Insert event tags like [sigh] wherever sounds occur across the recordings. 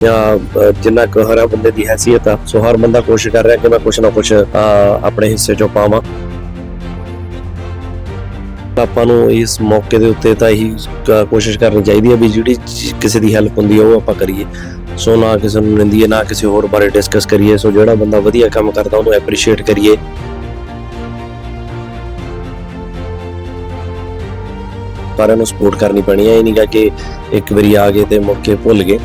ਜਾਂ ਜਿੰਨਾ ਕੁ ਹਰ ਬੰਦੇ ਦੀ ਹੈਸੀਅਤ ਆ, ਸੋ ਹਰ ਬੰਦਾ ਕੋਸ਼ਿਸ਼ ਕਰ ਰਿਹਾ ਕਿ ਮੈਂ ਕੁਛ ਨਾ ਕੁਛ ਆਪਣੇ ਹਿੱਸੇ ਚੋਂ ਪਾਵਾਂ। ਆਪਾਂ ਨੂੰ ਇਸ ਮੌਕੇ ਦੇ ਉੱਤੇ ਤਾਂ ਇਹੀ ਕੋਸ਼ਿਸ਼ ਕਰਨੀ ਚਾਹੀਦੀ ਹੈ ਵੀ ਜਿਹੜੀ ਕਿਸੇ ਦੀ ਹੈਲਪ ਹੁੰਦੀ ਹੈ ਉਹ ਆਪਾਂ ਕਰੀਏ। ਸੋ ਨਾ ਕਿਸੇ ਨੂੰ ਨਿੰਦੀਏ, ਨਾ ਕਿਸੇ ਹੋਰ ਬਾਰੇ ਡਿਸਕਸ ਕਰੀਏ। ਸੋ ਜਿਹੜਾ ਬੰਦਾ ਵਧੀਆ ਕੰਮ ਕਰਦਾ, ਉਹਨੂੰ ਐਪਰੀਸ਼ੀਏਟ ਕਰੀਏ। ਸਾਰਿਆਂ ਨੂੰ ਸਪੋਰਟ ਕਰਨੀ ਪੈਣੀ ਹੈ ਇਹ ਨਹੀਂਗਾ ਕਿ ਇੱਕ ਵਾਰੀ ਆ ਗਏ ਤੇ ਮੌਕੇ ਭੁੱਲ ਗਏ।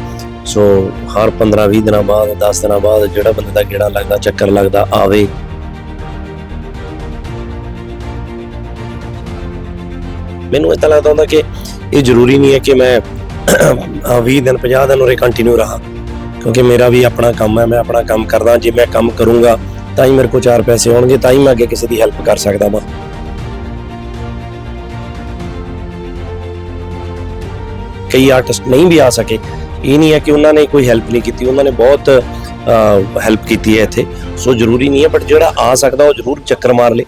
ਸੋ ਹਰ 15 20 ਦਿਨਾਂ ਬਾਅਦ 10 ਦਿਨਾਂ ਬਾਅਦ ਜਿਹੜਾ ਬੰਦੇ ਦਾ ਗੇੜਾ ਲੱਗਦਾ, ਚੱਕਰ ਲੱਗਦਾ, ਆਵੇ। ਮੈਨੂੰ ਇਹ ਤਾਂ ਲੱਗਦਾ ਹੁੰਦਾ ਕਿ ਇਹ ਜ਼ਰੂਰੀ ਨਹੀਂ ਹੈ ਕਿ ਮੈਂ ਆਹ 20 ਦਿਨ 50 ਦਿਨ ਉਰੇ ਕੰਟੀਨਿਊ ਰਹਾ। ਕਿਉਂਕਿ ਮੇਰਾ ਵੀ ਆਪਣਾ ਕੰਮ ਹੈ, ਮੈਂ ਆਪਣਾ ਕੰਮ ਕਰਦਾ। ਜੇ ਮੈਂ ਕੰਮ ਕਰੂੰਗਾ, ਤਾਂ ਹੀ ਮੇਰੇ ਕੋਲ ਚਾਰ ਪੈਸੇ ਆਉਣਗੇ, ਤਾਂ ਹੀ ਮੈਂ ਅੱਗੇ ਕਿਸੇ ਦੀ ਹੈਲਪ ਕਰ ਸਕਦਾ ਵਾਂ। ਕਈ ਆਰਟਿਸਟ ਨਹੀਂ ਵੀ ਆ ਸਕੇ। ਇਹ ਨਹੀਂ ਹੈ ਕਿ ਉਹਨਾਂ ਨੇ ਕੋਈ ਹੈਲਪ ਨਹੀਂ ਕੀਤੀ, ਉਹਨਾਂ ਨੇ ਬਹੁਤ ਹੈਲਪ ਕੀਤੀ ਹੈ ਇੱਥੇ। ਸੋ ਜ਼ਰੂਰੀ ਨਹੀਂ ਹੈ ਬਟ ਜਿਹੜਾ ਆ ਸਕਦਾ ਉਹ ਜ਼ਰੂਰ ਚੱਕਰ ਮਾਰ ਲੇ।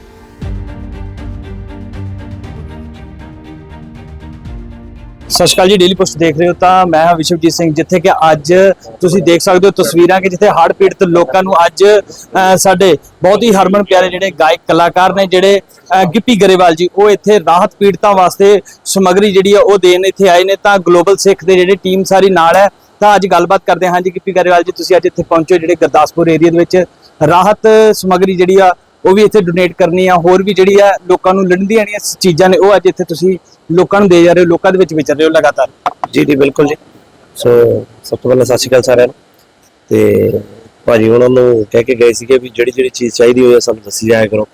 ਸਤਿ ਸ਼੍ਰੀ ਅਕਾਲ ਜੀ ਡੇਲੀ ਪੋਸਟ ਦੇਖ ਰਹੇ ਹੋ ਤਾਂ ਮੈਂ ਹਾਂ ਵਿਸ਼ਵਜੀਤ ਸਿੰਘ, ਜਿੱਥੇ ਕਿ ਅੱਜ ਤੁਸੀਂ ਦੇਖ ਸਕਦੇ ਹੋ ਤਸਵੀਰਾਂ ਕਿ ਜਿੱਥੇ ਹੜ੍ਹ ਪੀੜਤ ਲੋਕਾਂ ਨੂੰ ਅੱਜ ਸਾਡੇ ਬਹੁਤ ਹੀ ਹਰਮਨ ਪਿਆਰੇ ਜਿਹੜੇ ਗਾਇਕ ਕਲਾਕਾਰ ਨੇ ਜਿਹੜੇ ਗਿੱਪੀ ਗਰੇਵਾਲ ਜੀ, ਉਹ ਇੱਥੇ ਰਾਹਤ ਪੀੜਤਾਂ ਵਾਸਤੇ ਸਮੱਗਰੀ ਜਿਹੜੀ ਆ ਉਹ ਦੇਣ ਇੱਥੇ ਆਏ ਨੇ ਤਾਂ ਗਲੋਬਲ ਸਿੱਖ ਦੇ ਜਿਹੜੇ ਟੀਮ ਸਾਰੀ ਨਾਲ ਹੈ, ਤਾਂ ਅੱਜ ਗੱਲਬਾਤ ਕਰਦੇ ਹਾਂ ਜੀ ਗਿੱਪੀ ਗਰੇਵਾਲ ਜੀ, ਤੁਸੀਂ ਅੱਜ ਇੱਥੇ ਪਹੁੰਚੋ ਜਿਹੜੇ ਗੁਰਦਾਸਪੁਰ ਏਰੀਆ ਦੇ ਵਿੱਚ। ਰਾਹਤ ਸਮੱਗਰੀ ਜਿਹੜੀ ਆ ਉਹ ਵੀ ਇੱਥੇ ਡੋਨੇਟ ਕਰਨੀ ਆ ਹੋਰ ਵੀ ਜਿਹੜੀ ਆ ਲੋਕਾਂ ਨੂੰ ਲੜਦੀਆਂ ਜਿਹੜੀਆਂ ਚੀਜ਼ਾਂ ਨੇ ਉਹ ਅੱਜ ਇੱਥੇ ਤੁਸੀਂ ਲੋਕਾਂ ਨੂੰ ਦੇ ਜਾ ਰਹੇ ਹੋ ਲੋਕਾਂ ਦੇ ਵਿੱਚ ਵਿਚਰ ਰਹੇ ਹੋ ਲਗਾਤਾਰ। ਜੀ ਜੀ ਬਿਲਕੁਲ ਜੀ। ਸੋ ਸਭ ਤੋਂ ਪਹਿਲਾਂ ਸਤਿ ਸ਼੍ਰੀ ਅਕਾਲ ਸਾਰਿਆਂ ਨੂੰ। ਤੇ ਭਾਜੀ ਉਹਨਾਂ ਨੂੰ ਕਹਿ ਕੇ ਗਏ ਸੀਗੇ ਵੀ ਜਿਹੜੀ ਜਿਹੜੀ ਚੀਜ਼ ਚਾਹੀਦੀ ਹੋਏ ਸਾਨੂੰ ਦੱਸੀ ਜਾਇਆ ਕਰੋ।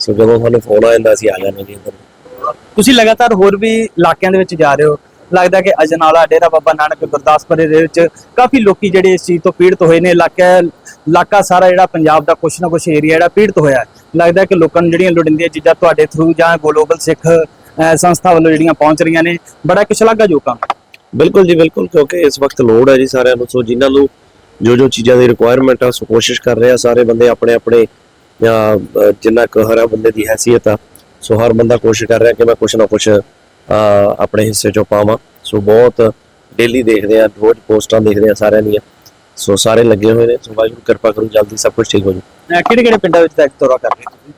ਸੋ ਜਦੋਂ ਸਾਨੂੰ ਫੋਨ ਆ ਜਾਂਦਾ ਅਸੀਂ ਆ ਜਾਂਦੇ ਜੀ ਇੱਧਰ ਤੁਸੀਂ ਲਗਾਤਾਰ ਹੋਰ ਵੀ ਇਲਾਕਿਆਂ ਦੇ ਵਿੱਚ ਜਾ ਰਹੇ ਹੋ। ਲੱਗਦਾ ਕਿ ਅਜਨਾਲਾ ਡੇਰਾ ਬਾਬਾ ਨਾਨਕ ਗੁਰਦਾਸਪੁਰ ਦੇ ਵਿੱਚ ਕਾਫੀ ਲੋਕੀ ਜਿਹੜੇ ਇਸ ਚੀਜ਼ ਤੋਂ ਪੀੜਤ ਹੋਏ ਨੇ ਇਲਾਕਾ ਇਲਾਕਾ ਸਾਰਾ ਜਿਹੜਾ ਪੰਜਾਬ ਦਾ ਕੁਛ ਨਾ ਕੁਛ ਏਰੀਆ ਜਿਹੜਾ ਪੀੜਤ ਹੋਇਆ ਲੱਗਦਾ ਕਿ ਲੋਕਾਂ ਨੂੰ ਜਿਹੜੀਆਂ ਲੋੜੀਂਦੀਆਂ ਚੀਜ਼ਾਂ ਤੁਹਾਡੇ ਥਰੂ ਜਾਂ ਗਲੋਬਲ ਸਿੱਖ ਸੰਸਥਾ ਵੱਲੋਂ ਜਿਹੜੀਆਂ ਪਹੁੰਚ ਰਹੀਆਂ ਨੇ ਬੜਾ ਕੁਛ ਸ਼ਲਾਘਾਯੋਗ ਕੰਮ ਬਿਲਕੁਲ ਜੀ ਬਿਲਕੁਲ ਕਿਉਂਕਿ ਇਸ ਵਕਤ ਲੋੜ ਹੈ ਜੀ ਸਾਰਿਆਂ ਨੂੰ। ਸੋ ਜਿਨ੍ਹਾਂ ਨੂੰ ਜੋ ਜੋ ਚੀਜ਼ਾਂ ਦੀ ਰਿਕੁਆਇਰਮੈਂਟ ਆ ਸੋ ਕੋਸ਼ਿਸ਼ ਕਰ ਰਹੇ ਆ ਸਾਰੇ ਬੰਦੇ ਆਪਣੇ ਆਪਣੇ ਜਾਂ ਜਿੰਨਾ ਕੁ ਹਰ ਬੰਦੇ ਦੀ ਹੈਸੀਅਤ ਆ ਸੋ ਹਰ ਬੰਦਾ ਕੋਸ਼ਿਸ਼ ਕਰ ਰਿਹਾ ਕਿ ਮੈਂ ਕੁਛ ਨਾ ਕੁਛ ਅ, ਆਪਣੇ ਹਿੱਸੇ ਚੋਂ ਪਾਵਾਂ। ਸੋ ਬਹੁਤ ਡੇਲੀ ਦੇਖਦੇ ਆ ਰੋਜ਼ ਪੋਸਟਾਂ ਦੇਖਦੇ ਆ ਸਾਰਿਆਂ ਦੀਆਂ। ਸੋ ਸਾਰੇ ਲੱਗੇ ਹੋਏ ਨੇ। ਸੋ ਵਾਹਿਗੁਰੂ ਕਿਰਪਾ ਕਰੂ ਜਲਦੀ ਸਭ ਕੁਝ ਠੀਕ ਹੋ ਜਾਊ। ਕਿਹੜੇ ਕਿਹੜੇ ਪਿੰਡਾਂ ਵਿੱਚ ਤੱਕ ਦੌਰਾ ਕਰ ਰਹੇ ਤੁਸੀਂ?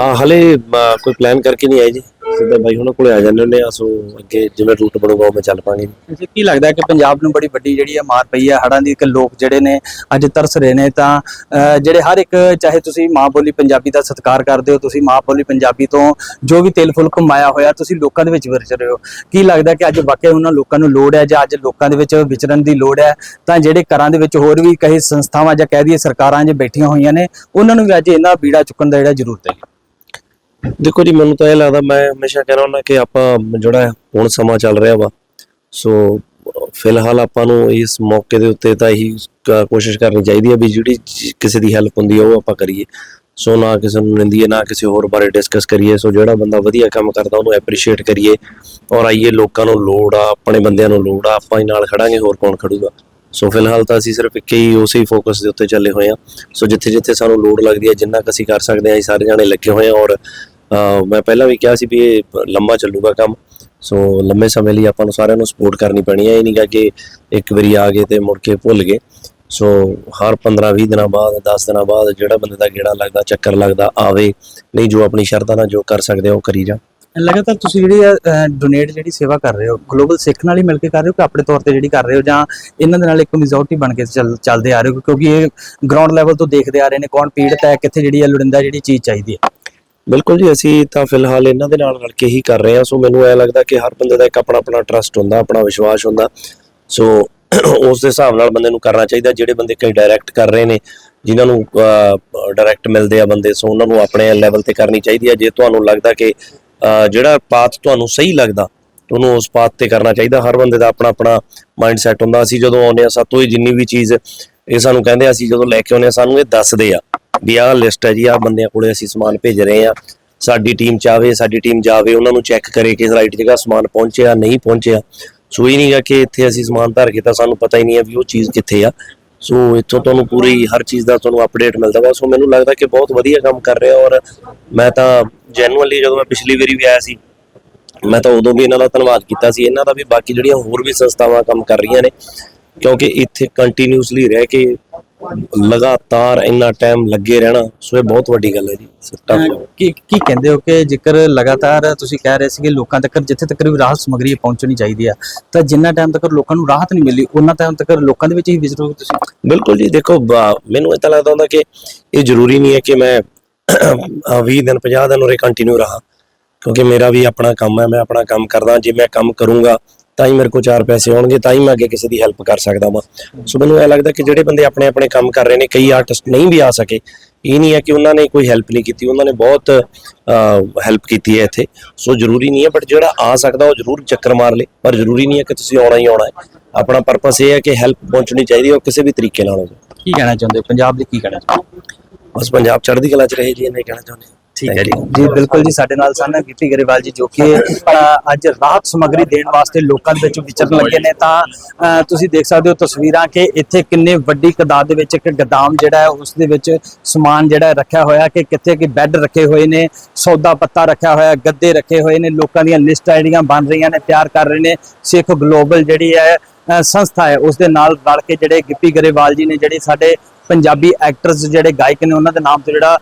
ਆ ਹਲੇ ਅ, ਕੋਈ ਪਲਾਨ ਕਰਕੇ ਨਹੀਂ ਆਏ ਜੀ। ਸਿੱਧਾ ਬਾਈ ਹੁਣਾਂ ਕੋਲੇ ਆ ਜਾਂਦੇ ਹੁੰਦੇ ਆ ਸੋ ਅੱਗੇ ਜਿਵੇਂ ਰੂਟ ਬਣੂਗਾ ਉਵੇਂ ਚੱਲ ਪਾਂਗੇ। ਜੀ ਕੀ ਲੱਗਦਾ ਹੈ ਕਿ ਪੰਜਾਬ ਨੂੰ ਬੜੀ ਵੱਡੀ ਜਿਹੜੀ ਹੈ ਮਾਰ ਪਈ ਹੈ ਹੜ੍ਹਾਂ ਦੀ ਕਿ ਲੋਕ ਜਿਹੜੇ ਨੇ ਅੱਜ ਤਰਸ ਰਹੇ ਨੇ ਤਾਂ ਅਹ, ਜਿਹੜੇ ਹਰ ਇੱਕ ਚਾਹੇ ਤੁਸੀਂ ਮਾਂ ਬੋਲੀ ਪੰਜਾਬੀ ਦਾ ਸਤਿਕਾਰ ਕਰਦੇ ਹੋ ਤੁਸੀਂ ਮਾਂ ਬੋਲੀ ਪੰਜਾਬੀ ਤੋਂ ਜੋ ਵੀ ਤਿਲ ਫੁਲ ਕਮਾਇਆ ਹੋਇਆ ਤੁਸੀਂ ਲੋਕਾਂ ਦੇ ਵਿੱਚ ਵਿਚਰ ਰਹੇ ਹੋ। ਕੀ ਲੱਗਦਾ ਕਿ ਅੱਜ ਵਾਕਿਆ ਉਹਨਾਂ ਲੋਕਾਂ ਨੂੰ ਲੋੜ ਹੈ ਜਾਂ ਅੱਜ ਲੋਕਾਂ ਦੇ ਵਿੱਚ ਵਿਚਰਨ ਦੀ ਲੋੜ ਹੈ? ਤਾਂ ਜਿਹੜੇ ਘਰਾਂ ਦੇ ਵਿੱਚ ਹੋਰ ਵੀ ਕਈ ਸੰਸਥਾਵਾਂ ਜਾਂ ਕਹਿ ਦਈਏ ਸਰਕਾਰਾਂ ਜੇ ਬੈਠੀਆਂ ਹੋਈਆਂ ਨੇ ਉਹਨਾਂ ਨੂੰ ਵੀ ਅੱਜ ਇਹਨਾਂ ਬੀੜਾ ਚੁੱਕਣ ਦਾ ਜਿਹੜਾ ਜ਼ਰੂਰਤ ਹੈ। ਦੇਖੋ ਜੀ, ਮੈਨੂੰ ਤਾਂ ਇਹ ਲੱਗਦਾ ਮੈਂ ਹਮੇਸ਼ਾ ਕਹਿੰਦਾ ਹੁੰਦਾ ਕਿ ਆਪਾਂ ਜਿਹੜਾ ਹੁਣ ਸਮਾਂ ਚੱਲ ਰਿਹਾ ਵਾ, ਸੋ, ਫਿਲਹਾਲ ਆਪਾਂ ਨੂੰ ਇਸ ਮੌਕੇ ਦੇ ਉੱਤੇ ਤਾਂ ਇਹੀ ਕੋਸ਼ਿਸ਼ ਕਰਨੀ ਚਾਹੀਦੀ ਹੈ ਵੀ ਜਿਹੜੀ ਕਿਸੇ ਦੀ ਹੈਲਪ ਹੁੰਦੀ ਹੈ ਉਹ ਆਪਾਂ ਕਰੀਏ। ਸੋ ਨਾ ਕਿਸੇ ਨੂੰ ਨਿੰਦੀਏ, ਨਾ ਕਿਸੇ ਹੋਰ ਬਾਰੇ ਡਿਸਕਸ ਕਰੀਏ। ਸੋ ਜਿਹੜਾ ਬੰਦਾ ਵਧੀਆ ਕੰਮ ਕਰਦਾ, ਉਹਨੂੰ ਐਪਰੀਸ਼ੀਏਟ ਕਰੀਏ ਔਰ ਆਈਏ, ਲੋਕਾਂ ਨੂੰ ਲੋੜ ਆ, ਆਪਣੇ ਬੰਦਿਆਂ ਨੂੰ ਲੋੜ ਆ, ਆਪਾਂ ਹੀ ਨਾਲ ਖੜਾਂਗੇ, ਹੋਰ ਕੌਣ ਖੜੂਗਾ। ਸੋ ਫਿਲਹਾਲ ਤਾਂ ਅਸੀਂ ਸਿਰਫ ਇੱਕ ਹੀ, ਉਸੇ ਹੀ ਫੋਕਸ ਦੇ ਉੱਤੇ ਚੱਲੇ ਹੋਏ ਆ ਸੋ ਜਿੱਥੇ ਜਿੱਥੇ ਸਾਨੂੰ ਲੋੜ ਲੱਗਦੀ ਹੈ, ਜਿੰਨਾ ਕੁ ਅਸੀਂ ਕਰ ਸਕਦੇ ਹਾਂ, ਅਸੀਂ ਸਾਰੇ ਜਾਣੇ ਲੱਗੇ ਹੋਏ ਆ ਔਰ ਮੈਂ ਪਹਿਲਾਂ ਵੀ ਕਿਹਾ ਸੀ ਵੀ ਇਹ ਲੰਮਾ ਚੱਲੂਗਾ ਕੰਮ। ਸੋ ਲੰਮੇ ਸਮੇਂ ਲਈ ਆਪਾਂ ਨੂੰ ਸਾਰਿਆਂ ਨੂੰ ਸਪੋਰਟ ਕਰਨੀ ਪੈਣੀ ਹੈ। ਇਹ ਨਹੀਂ ਕਿ ਇੱਕ ਵਾਰੀ ਆ ਗਏ ਤੇ ਮੁੜ ਕੇ ਭੁੱਲ ਗਏ। ਸੋ ਹਰ 15 20 ਦਿਨਾਂ ਬਾਅਦ 10 ਦਿਨਾਂ ਬਾਅਦ ਜਿਹੜਾ ਬੰਦੇ ਦਾ ਗੇੜਾ ਲੱਗਦਾ, ਚੱਕਰ ਲੱਗਦਾ, ਆਵੇ, ਨਹੀਂ ਜੋ ਆਪਣੀ ਸ਼ਰਤਾਂ ਨਾਲ ਜੋ ਕਰ ਸਕਦੇ ਆ, ਉਹ ਕਰੀ ਜਾ। ਲਗਾਤਾਰ ਤੁਸੀਂ ਜਿਹੜੀ ਡੋਨੇਟ ਜਿਹੜੀ ਸੇਵਾ ਕਰ ਰਹੇ ਹੋ ਗਲੋਬਲ ਸਿੱਖ ਨਾਲ ਹੀ ਮਿਲ ਕੇ ਕਰ ਰਹੇ ਹੋ ਕਿ ਆਪਣੇ ਤੌਰ ਤੇ ਜਿਹੜੀ ਕਰ ਰਹੇ ਹੋ? ਜਾਂ ਇਹਨਾਂ ਦੇ ਨਾਲ ਇੱਕ ਮੈਜੋਰਟੀ ਬਣ ਕੇ ਚੱਲ- ਚੱਲਦੇ ਆ ਰਹੇ ਹੋ? ਕਿਉਂਕਿ ਇਹ ਗਰਾਊਂਡ ਲੈਵਲ ਤੋਂ ਦੇਖਦੇ ਆ ਰਹੇ ਨੇ ਕੌਣ ਪੀੜਤ ਹੈ, ਕਿੱਥੇ ਜਿਹੜੀ ਹੈ ਲੋੜਿੰਦਾ ਜਿਹੜੀ ਚੀਜ਼ ਚਾਹੀਦੀ ਹੈ। ਬਿਲਕੁਲ ਜੀ, ਅਸੀਂ ਤਾਂ ਫਿਲਹਾਲ ਇਹਨਾਂ ਦੇ ਨਾਲ ਰਲ ਕੇ ਹੀ ਕਰ ਰਹੇ ਹਾਂ। ਸੋ ਮੈਨੂੰ ਐ ਲੱਗਦਾ ਕਿ ਹਰ ਬੰਦੇ ਦਾ ਇੱਕ ਆਪਣਾ ਆਪਣਾ ਟਰਸਟ ਹੁੰਦਾ, ਆਪਣਾ ਵਿਸ਼ਵਾਸ ਹੁੰਦਾ। ਸੋ [clears throat] ਉਸ ਦੇ ਹਿਸਾਬ ਨਾਲ ਬੰਦੇ ਨੂੰ ਕਰਨਾ ਚਾਹੀਦਾ। ਜਿਹੜੇ ਬੰਦੇ ਕਈ ਡਾਇਰੈਕਟ ਕਰ ਰਹੇ ਨੇ, ਜਿਨ੍ਹਾਂ ਨੂੰ ਡਾਇਰੈਕਟ ਮਿਲਦੇ ਆ ਬੰਦੇ, ਸੋ ਉਹਨਾਂ ਨੂੰ ਆਪਣੇ ਲੈਵਲ ਤੇ ਕਰਨੀ ਚਾਹੀਦੀ ਹੈ। ਜੇ ਤੁਹਾਨੂੰ ਲੱਗਦਾ ਕਿ ਜਿਹੜਾ ਪਾਥ ਤੁਹਾਨੂੰ ਸਹੀ ਲੱਗਦਾ ਤੁਹਾਨੂੰ ਉਸ ਪਾਥ ਤੇ ਕਰਨਾ ਚਾਹੀਦਾ। ਹਰ ਬੰਦੇ ਦਾ ਆਪਣਾ ਆਪਣਾ ਮਾਈਂਡ ਸੈਟ ਹੁੰਦਾ। ਅਸੀਂ ਜਦੋਂ ਆਉਂਦੇ ਆ ਸਾਤੋਂ ਹੀ ਜਿੰਨੀ ਵੀ ਚੀਜ਼ ਇਹ ਸਾਨੂੰ ਕਹਿੰਦੇ ਅਸੀਂ ਜਦੋਂ ਲੈ ਕੇ ਆਉਂਦੇ ਆ ਸਾਨੂੰ ਇਹ ਦੱਸਦੇ ਆ। ਵੀ ਆਹ ਲਿਸਟ ਹੈ ਜੀ, ਆਹ ਬੰਦਿਆਂ ਕੋਲੇ ਅਸੀਂ ਸਮਾਨ ਭੇਜ ਰਹੇ ਆ ਸਾਡੀ ਟੀਮ ਚਾਵੇ, ਸਾਡੀ ਟੀਮ ਜਾਵੇ, ਉਹਨਾਂ ਨੂੰ ਚੈੱਕ ਕਰੇ ਕਿ ਰਾਈਟ ਜਗ੍ਹਾ ਸਮਾਨ ਪਹੁੰਚਿਆ, ਨਹੀਂ ਪਹੁੰਚਿਆ। ਸੋ ਇਹ ਨਹੀਂਗਾ ਕਿ ਇੱਥੇ ਅਸੀਂ ਸਮਾਨ ਧਰ ਕੇ ਤਾਂ ਸਾਨੂੰ ਪਤਾ ਹੀ ਨਹੀਂ ਹੈ ਵੀ ਉਹ ਚੀਜ਼ ਕਿੱਥੇ ਆ। ਸੋ ਇੱਥੋਂ ਤੁਹਾਨੂੰ ਪੂਰੀ, ਹਰ ਚੀਜ਼ ਦਾ ਤੁਹਾਨੂੰ ਅਪਡੇਟ ਮਿਲਦਾ ਵਾ। ਸੋ ਮੈਨੂੰ ਲੱਗਦਾ ਕਿ ਬਹੁਤ ਵਧੀਆ ਕੰਮ ਕਰ ਰਿਹਾ ਔਰ ਮੈਂ ਤਾਂ ਜੈਨੂਅਲੀ ਜਦੋਂ ਮੈਂ ਪਿਛਲੀ ਵਾਰੀ ਵੀ ਆਇਆ ਸੀ, ਮੈਂ ਤਾਂ ਉਦੋਂ ਵੀ ਇਹਨਾਂ ਦਾ ਧੰਨਵਾਦ ਕੀਤਾ ਸੀ। ਇਹਨਾਂ ਦਾ ਵੀ ਬਾਕੀ ਜਿਹੜੀਆਂ ਹੋਰ ਵੀ ਸੰਸਥਾਵਾਂ ਕੰਮ ਕਰ ਰਹੀਆਂ ਨੇ, ਕਿਉਂਕਿ ਇੱਥੇ ਕੰਟੀਨਿਊਸਲੀ ਰਹਿ ਕੇ ਲਗਾਤਾਰ ਇੰਨਾ ਟਾਈਮ ਲੱਗੇ ਰਹਿਣਾ ਸੋ ਇਹ ਬਹੁਤ ਵੱਡੀ ਗੱਲ ਹੈ ਜੀ ਅਹ ਕੀ ਕੀ ਕਹਿੰਦੇ ਹੋ ਕਿ ਜੇਕਰ ਲਗਾਤਾਰ ਤੁਸੀਂ ਕਹਿ ਰਹੇ ਸੀ ਕਿ ਲੋਕਾਂ ਤੱਕ ਜਿੱਥੇ ਤੱਕ ਵੀ ਰਾਹਤ ਸਮਗਰੀ ਪਹੁੰਚਣੀ ਚਾਹੀਦੀ ਆ ਤਾਂ ਜਿੰਨਾ ਟਾਈਮ ਤੱਕ ਲੋਕਾਂ ਨੂੰ ਰਾਹਤ ਨਹੀਂ ਮਿਲੀ ਉਹਨਾਂ ਟਾਈਮ ਤੱਕ ਲੋਕਾਂ ਦੇ ਵਿੱਚ ਹੀ ਵਿਚਰੋਗੇ ਤੁਸੀਂ? ਬਿਲਕੁਲ ਜੀ ਦੇਖੋ ਮੈਨੂੰ ਇਹ ਤਾਂ ਲੱਗਦਾ ਹੁੰਦਾ ਕਿ ਇਹ ਜ਼ਰੂਰੀ ਨਹੀਂ ਹੈ ਕਿ ਮੈਂ ਅਹ 20 ਦਿਨ 50 ਦਿਨ ਉਰੇ ਕੰਟੀਨਿਊ ਰਹਾ ਕਿਉਂਕਿ ਮੇਰਾ ਵੀ ਆਪਣਾ ਕੰਮ ਹੈ ਮੈਂ ਆਪਣਾ ਕੰਮ ਕਰਦਾ ਜੇ ਮੈਂ ਕੰਮ ਕਰੂੰਗਾ ਤਾਂ ਹੀ ਮੇਰੇ ਕੋਲ ਚਾਰ ਪੈਸੇ ਆਉਣਗੇ ਤਾਂ ਹੀ ਮੈਂ ਅੱਗੇ ਕਿਸੇ ਦੀ ਹੈਲਪ ਕਰ ਸਕਦਾ ਵਾਂ। ਸੋ ਮੈਨੂੰ ਇਹ ਲੱਗਦਾ ਕਿ ਜਿਹੜੇ ਬੰਦੇ ਆਪਣੇ ਆਪਣੇ ਕੰਮ ਕਰ ਰਹੇ ਨੇ ਕਈ ਆਰਟਿਸਟ ਨਹੀਂ ਵੀ ਆ ਸਕੇ। ਇਹ ਨਹੀਂ ਹੈ ਕਿ ਉਹਨਾਂ ਨੇ ਕੋਈ ਹੈਲਪ ਨਹੀਂ ਕੀਤੀ ਉਹਨਾਂ ਨੇ ਬਹੁਤ ਹੈਲਪ ਕੀਤੀ ਹੈ ਇੱਥੇ। ਸੋ ਜ਼ਰੂਰੀ ਨਹੀਂ ਹੈ ਬਟ ਜਿਹੜਾ ਆ ਸਕਦਾ ਉਹ ਜ਼ਰੂਰ ਚੱਕਰ ਮਾਰ ਲੇ। ਪਰ ਜ਼ਰੂਰੀ ਨਹੀਂ ਹੈ ਕਿ ਤੁਸੀਂ ਆਉਣਾ ਹੀ ਆਉਣਾ ਹੈ। ਆਪਣਾ ਪਰਪਸ ਇਹ ਹੈ ਕਿ ਹੈਲਪ ਪਹੁੰਚਣੀ ਚਾਹੀਦੀ ਹੈ ਉਹ ਕਿਸੇ ਵੀ ਤਰੀਕੇ ਨਾਲ ਹੋਵੇ ਕੀ ਕਹਿਣਾ ਚਾਹੁੰਦੇ ਹੋ? ਪੰਜਾਬ ਦੇ ਕੀ ਕਹਿਣਾ ਚਾਹੁੰਦੇ ਹੋ? ਬਸ ਪੰਜਾਬ ਚੜ੍ਹਦੀ ਕਲਾ ਚ ਰਹੇ ਜੀ ਇਹਨੇ ਕਹਿਣਾ ਚਾਹੁੰਦੇ ਠੀਕ ਹੈ ਜੀ. ਜੀ ਬਿਲਕੁਲ ਜੀ ਸਾਡੇ ਨਾਲ ਸਨ ਗਿੱਪੀ ਗਰੇਵਾਲ ਜੀ ਜੋ ਕਿ ਅੱਜ ਰਾਹਤ ਸਮਗਰੀ ਦੇਣ ਵਾਸਤੇ ਲੋਕਾਂ ਦੇ ਵਿੱਚ ਵਿਚਰਨ ਲੱਗੇ ਨੇ। ਤਾਂ ਤੁਸੀਂ ਦੇਖ ਸਕਦੇ ਹੋ ਤਸਵੀਰਾਂ ਕਿ ਇੱਥੇ ਕਿੰਨੇ ਵੱਡੀ ਤਾਦਾਦ ਦੇ ਵਿੱਚ ਇੱਕ ਗਦਾਮ ਜਿਹੜਾ ਹੈ ਉਸ ਦੇ ਵਿੱਚ ਸਮਾਨ ਜਿਹੜਾ ਰੱਖਿਆ ਹੋਇਆ ਕਿ ਕਿੱਥੇ ਕਿ ਬੈੱਡ ਰੱਖੇ ਹੋਏ ਨੇ ਸੌਦਾ ਪੱਤਾ ਰੱਖਿਆ ਹੋਇਆ ਗੱਦੇ ਰੱਖੇ ਹੋਏ ਨੇ ਲੋਕਾਂ ਦੀਆਂ ਲਿਸਟ ਆਈਡੀਆਂ ਬਣ ਰਹੀਆਂ ਨੇ ਤਿਆਰ ਕਰ ਰਹੇ ਨੇ। ਸਿੱਖ ਗਲੋਬਲ ਜਿਹੜੀ ਹੈ ਸੰਸਥਾ ਹੈ ਉਸ ਦੇ ਨਾਲ ਰਲ ਕੇ ਜਿਹੜੇ ਗਿੱਪੀ ਗਰੇਵਾਲ ਜੀ ਨੇ ਜਿਹੜੇ ਸਾਡੇ ਪੰਜਾਬੀ ਐਕਟਰਸ ਜਿਹੜੇ ਗਾਇਕ ਨੇ, ਉਹਨਾਂ ਦੇ ਨਾਮ ਤੋਂ ਜਿਹੜਾ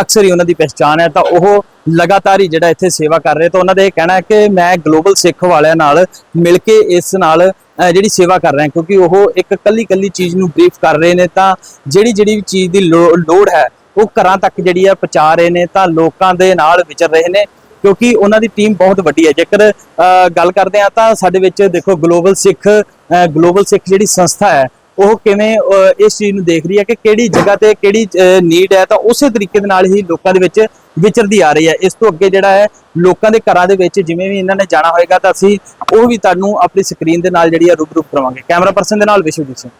ਅਕਸਰ ਹੀ ਉਹਨਾਂ ਦੀ ਪਛਾਣ ਹੈ, ਤਾਂ ਉਹ ਲਗਾਤਾਰ ਹੀ ਜਿਹੜਾ ਇੱਥੇ ਸੇਵਾ ਕਰ ਰਹੇ, ਤਾਂ ਉਹਨਾਂ ਦਾ ਇਹ ਕਹਿਣਾ ਹੈ ਕਿ ਮੈਂ ਗਲੋਬਲ ਸਿੱਖ ਵਾਲਿਆਂ ਨਾਲ ਮਿਲ ਕੇ ਇਸ ਨਾਲ ਜਿਹੜੀ ਸੇਵਾ ਕਰ ਰਹੇ ਹਾਂ ਕਿਉਂਕਿ ਉਹ ਇੱਕ ਕੱਲੀ ਕੱਲੀ ਚੀਜ਼ ਨੂੰ ਬਰੀਫ ਕਰ ਰਹੇ ਨੇ, ਤਾਂ ਜਿਹੜੀ ਜਿਹੜੀ ਵੀ ਚੀਜ਼ ਦੀ ਲੋ- ਲੋੜ ਹੈ, ਉਹ ਘਰਾਂ ਤੱਕ ਜਿਹੜੀ ਹੈ ਪਹੁੰਚਾ ਰਹੇ ਨੇ, ਤਾਂ ਲੋਕਾਂ ਦੇ ਨਾਲ ਵਿਚਰ ਰਹੇ ਨੇ ਕਿਉਂਕਿ ਉਹਨਾਂ ਦੀ ਟੀਮ ਬਹੁਤ ਵੱਡੀ ਹੈ। ਜੇਕਰ ਗੱਲ ਕਰਦੇ ਆ ਤਾਂ ਸਾਡੇ ਵਿੱਚ ਦੇਖੋ ਗਲੋਬਲ ਸਿੱਖ ਗਲੋਬਲ ਸਿੱਖ ਜਿਹੜੀ ਸੰਸਥਾ ਹੈ, ਉਹ ਕਿਵੇਂ ਇਸ ਚੀਜ਼ ਨੂੰ ਦੇਖ ਰਹੀ ਹੈ ਕਿ ਕਿਹੜੀ ਜਗ੍ਹਾ ਤੇ ਕਿਹੜੀ ਨੀਡ ਹੈ ਤਾਂ ਉਸੇ ਤਰੀਕੇ ਦੇ ਨਾਲ ਹੀ ਲੋਕਾਂ ਦੇ ਵਿੱਚ ਵਿਚਰਦੀ ਆ ਰਹੀ ਹੈ। ਇਸ ਤੋਂ ਅੱਗੇ ਜਿਹੜਾ ਹੈ, ਲੋਕਾਂ ਦੇ ਘਰਾਂ ਦੇ ਵਿੱਚ ਜਿਵੇਂ ਵੀ ਇਹਨਾਂ ਨੇ ਜਾਣਾ ਹੋਏਗਾ ਤਾਂ ਅਸੀਂ ਉਹ ਵੀ ਤੁਹਾਨੂੰ ਆਪਣੀ ਸਕਰੀਨ ਦੇ ਨਾਲ ਜਿਹੜੀ ਹੈ ਰੂਬਰੂ ਕਰਾਵਾਂਗੇ। ਕੈਮਰਾ ਪਰਸਨ ਦੇ ਨਾਲ ਵਿਸ਼ਵਜੀਤ ਸਿੰਘ।